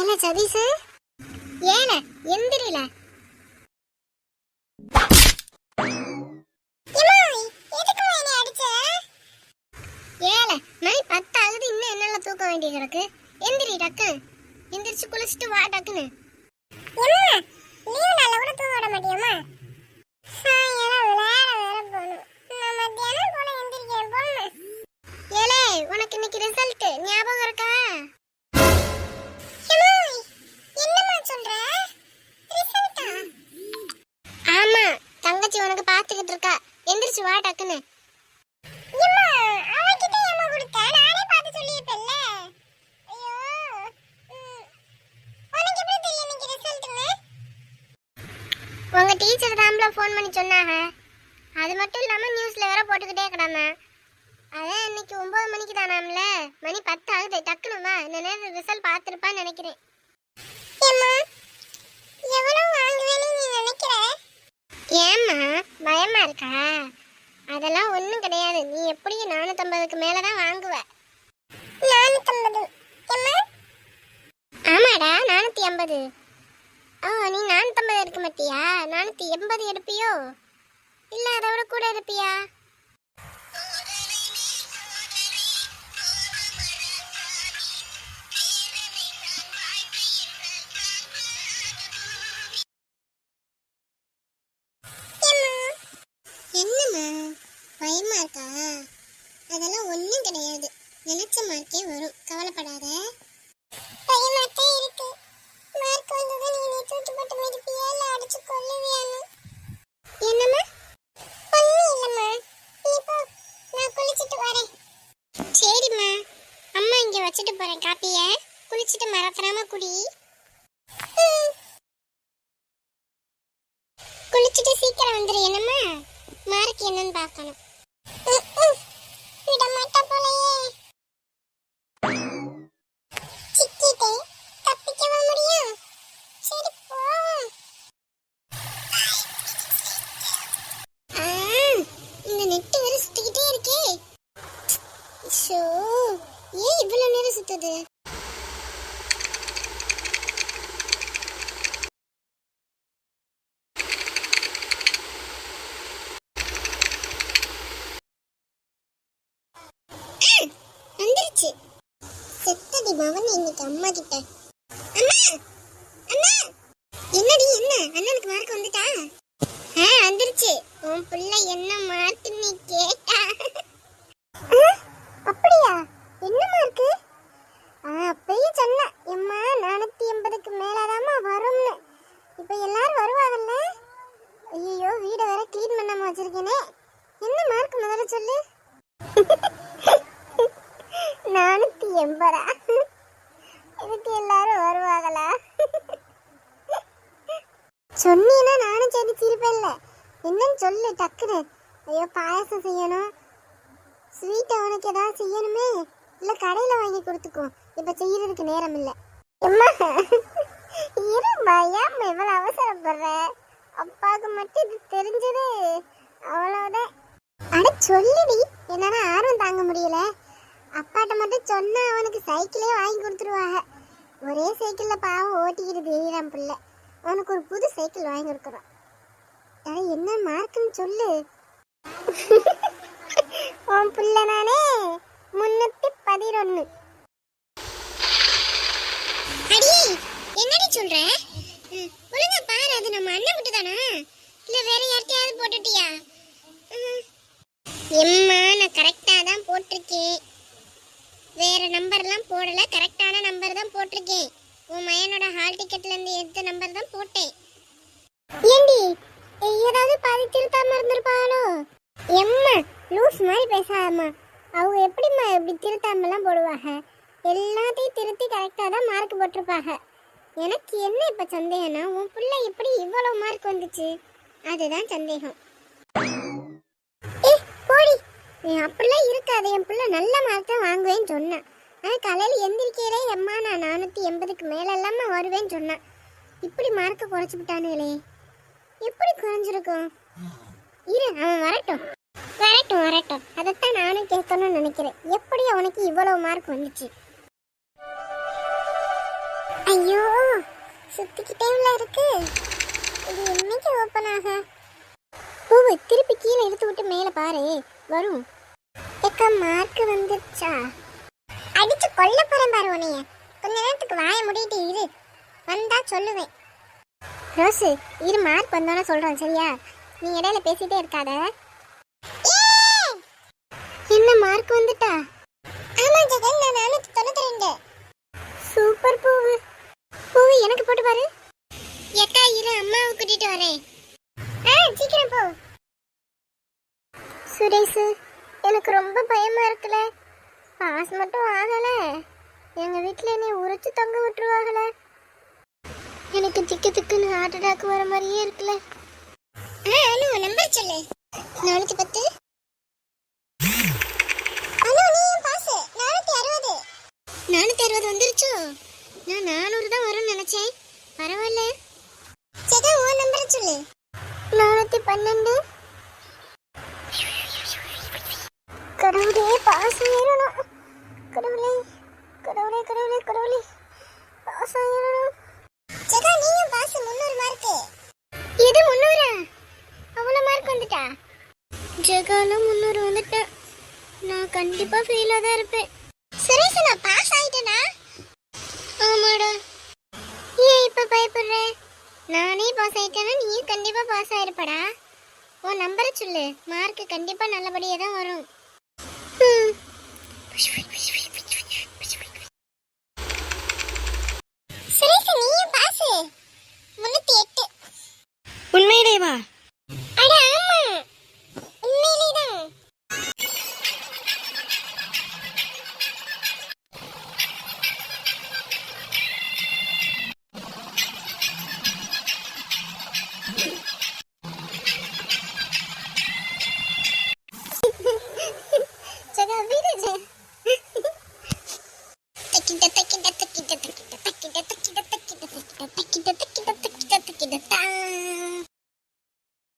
என்ன சதீஷ்? ஏல எந்திரில. ஏல மணி பத்து ஆகுது இன்னும் என்னால தூக்க வேண்டிய கிடக்கு. எந்திரி டக்கு. எந்திரிச்சு குளிச்சுட்டு வா டக்குன்னு. லீவு நாள்ல கூட தூங்க விட மாட்டியம்மா? எந்திரிச்சு வா டக்குன்னு. உங்க டீச்சர் தான்ல ஃபோன் பண்ணி சொன்னாங்க. அது மட்டும் இல்லாமல் நியூஸில் வேற போட்டுக்கிட்டே கிடந்தா அதான் இன்னைக்கு ஒம்பது மணிக்கு தானாம்ல மணி பத்து ஆகுது. டக்குனுமா இந்த நேரம் ரிசல்ட் பார்த்துருப்பான்னு நினைக்கிறேன். ஏம்மா பயமா இருக்கா? அதெல்லாம் ஒன்றும் கிடையாது. நீ எப்படியும் நானூற்றம்பதுக்கு மேலே தான் வாங்குவ நானூற்றம்பது ஆமாடா நானூற்றி ஐம்பது ஓ நீ நானூற்றம்பது எடுக்க மாட்டியா? நானூற்றி எண்பது எடுப்பியோ? இல்லை அதை விட கூட எடுப்பியா? பயமா இருக்கா அதெல்லாம் ஒண்ணும் கிடையாது. நினைச்ச மார்க்கே வரும். கவலைப்படாத. பயமாத்தான் இருக்கு. மார்க் வந்தது நீ தூக்கி போட்டு மிதிப்பியா இல்ல அடிச்சு கொல்லுவியான்னு. என்னம்மா? ஒண்ணும் இல்லம்மா. நீ போ. நான் குளிச்சிட்டு வரேன். சரிம்மா. அம்மா இங்க வச்சுட்டு போறேன். காப்பிய. குளிச்சிட்டு மறந்துடாம குடி. குளிச்சிட்டு சீக்கிரம் வந்துரு. என்னம்மா? மார்க் என்னன்னு பார்க்கணும் ம், ம். விட மாட்டா போலயே சிக்கிட்டே தப்பிக்கவா முடியும் சரி போவோம் ஆ, இந்த நெட்டு வேற சுத்திக்கிட்டே இருக்கே ஷோ ஏன் இவ்வளவு நேரம் சுத்துது வந்துருச்சு. செத்தடி பவன் இன்னைக்கு அம்மா கிட்ட. அம்மா அம்மா என்னடி என்ன? அண்ணனுக்கு மார்க் வந்துட்டா? ஆ வந்துருச்சு. உன் புள்ள என்ன மார்க் நீ கேட்டா அப்படியா என்ன மார்க் அப்பயே சொன்ன எம்மா நானூத்தி எண்பதுக்கு மேலதாம்மா வரும்னு இப்போ எல்லாரும் வருவாங்கல்ல ஐயோ வீடை வேற க்ளீன் பண்ணாம வச்சிருக்கேனே என்ன மார்க் முதல்ல சொல்லு எம்பரா? இதுக்கு எல்லாரும் வருவாங்களா? சொன்னீன்னா நானும் சரி சிரிப்பேன்ல என்னன்னு சொல்லு டக்குன்னு. ஐயோ பாயாசம் செய்யணும். ஸ்வீட் அவனுக்கு ஏதாவது செய்யணுமே? இல்லை கடையில வாங்கி கொடுத்துக்கோ. இப்ப செய்யறதுக்கு நேரம் இல்ல. அம்மா இரு பயம் எவ்வளவு அவசரப்படுற? அப்பாவுக்கு மட்டும் இது தெரிஞ்சது. அவ்வளவுதான் அட சொல்லுடி. என்னன்னா ஆர்வம் தாங்க முடியல. அப்பாட்ட மட்டும் சொன்னா அவனுக்கு சைக்கிளே வாங்கி கொடுத்துருவாங்க. ஒரே சைக்கிள்ல பாவம் ஓட்டிக்கிட்டு தெரியலாம் பிள்ளை. அவனுக்கு ஒரு புது சைக்கிள் வாங்கி கொடுக்குறோம் அட என்ன மார்க்குன்னு சொல்லு. உன் பிள்ளை நானே முன்னூத்தி பதினொன்னு. அடி என்னடி சொல்ற? ம், ஒழுங்கா பாரு அது நம்ம அண்ணன் விட்டு தானா? இல்ல வேற யார்கிட்டயாவது போட்டுட்டியா? எம்மா நான் கரெக்டா தான் போட்டிருக்கேன். வேற நம்பர்லாம் போடல. கரெக்டான நம்பர் தான் போட்டிருக்கேன். உன் மயனோட ஹால் டிக்கெட்ல இருந்து எடுத்த நம்பர் தான் போட்டேன். ஏண்டி ஏதாவது பாதி திருத்தாம இருந்திருப்பாளோ எம்மா லூஸ் மாதிரி பேசாதம்மா. அவங்க எப்படிம்மா இப்படி திருத்தாமலாம் போடுவாங்க? எல்லாத்தையும் திருத்தி கரெக்டாக தான் மார்க் போட்டிருப்பாங்க. எனக்கு என்ன இப்போ சந்தேகம்னா உன் பிள்ளை எப்படி இவ்வளோ மார்க் வந்துச்சு? அதுதான் சந்தேகம். அப்படிலாம் இருக்காது. என் பிள்ளை நல்ல மார்க் தான் வாங்குவேன்னு சொன்னான். ஆனால் காலையில் எந்திரிக்கிறே எம்மா நான் நானூற்றி எண்பதுக்கு மேலே இல்லாமல் வருவேன்னு சொன்னான். இப்படி மார்க்கை குறைச்சி விட்டானுங்களே. எப்படி குறைஞ்சிருக்கும்? இரு அவன் வரட்டும். வரட்டும் வரட்டும். அதைத்தான் நானும் கேட்கணும்னு நினைக்கிறேன். எப்படி அவனுக்கு இவ்வளோ மார்க் வந்துச்சு? ஐயோ சுத்திக்கிட்டே உள்ள இருக்கு. இது என்னைக்கு ஓப்பன் ஆக? பூவை. திருப்பி கீழே இழுத்து விட்டு மேலே பாரு. வரும். எக்கா மார்க் வந்துச்சா அடிச்சு கொல்ல போறேன் பாரு உனைய கொஞ்ச நேரத்துக்கு வாய முடிட்டு இரு. வந்தா சொல்லுவேன். ரோஸு இரு மார்க் வந்தோன்னு சொல்றேன் சரியா? நீ இடையில பேசிட்டே இருக்காத. என்ன மார்க் வந்துட்டா? ஆமா ஜெகன் நான் நானூத்தி தொண்ணூத்தி ரெண்டு. சூப்பர் பூவு. பூவு எனக்கு போட்டு பாரு. எக்கா இரு அம்மாவை கூட்டிட்டு வரேன். சீக்கிரம் போ. சுரேஷ் எனக்கு ரொம்ப பயமா இருக்குல்ல. பாஸ் மட்டும் ஆகல எங்க வீட்ல என்னை உரைச்சு தொங்க விட்டுருவாங்கள. எனக்கு திக்கு திக்குன்னு ஹார்ட் அட்டாக் வர மாதிரியே இருக்குல்ல. ஆ அனு நம்பர் சொல்லு. நானூத்தி பத்து. அனு நீ பாஸ் நானூத்தி அறுபது. நானூத்தி அறுபது வந்துருச்சோ? நான் நானூறு தான் வரும்னு நினைச்சேன். பரவாயில்ல. சரி உன் நம்பர் சொல்லு. நானூற்றி பன்னெண்டு. கடவுளே பாஸ் ஆயிரணும் கடவுளே கடவுளே கடவுளே கடவுளே பாஸ் ஆயிரணும் ஜெகா நீயும் பாஸ் முந்நூறு மார்க்கு இது முந்நூறா? அவ்வளோ மார்க் வந்துட்டா? ஜெகாலும் முந்நூறு வந்துட்டேன் நான் கண்டிப்பா ஃபெயிலாக தான் இருப்பேன். சுரேஷ் நான் பாஸ் ஆயிட்டேனா? ஆமாடா. ஏன் இப்போ பயப்படுறேன் நானே பாஸ் ஆயிட்டேன்னா நீயும் கண்டிப்பாக பாஸ் ஆயிருப்படா. உன் நம்பரை சொல்லு. மார்க் கண்டிப்பாக நல்லபடியாக தான் வரும்.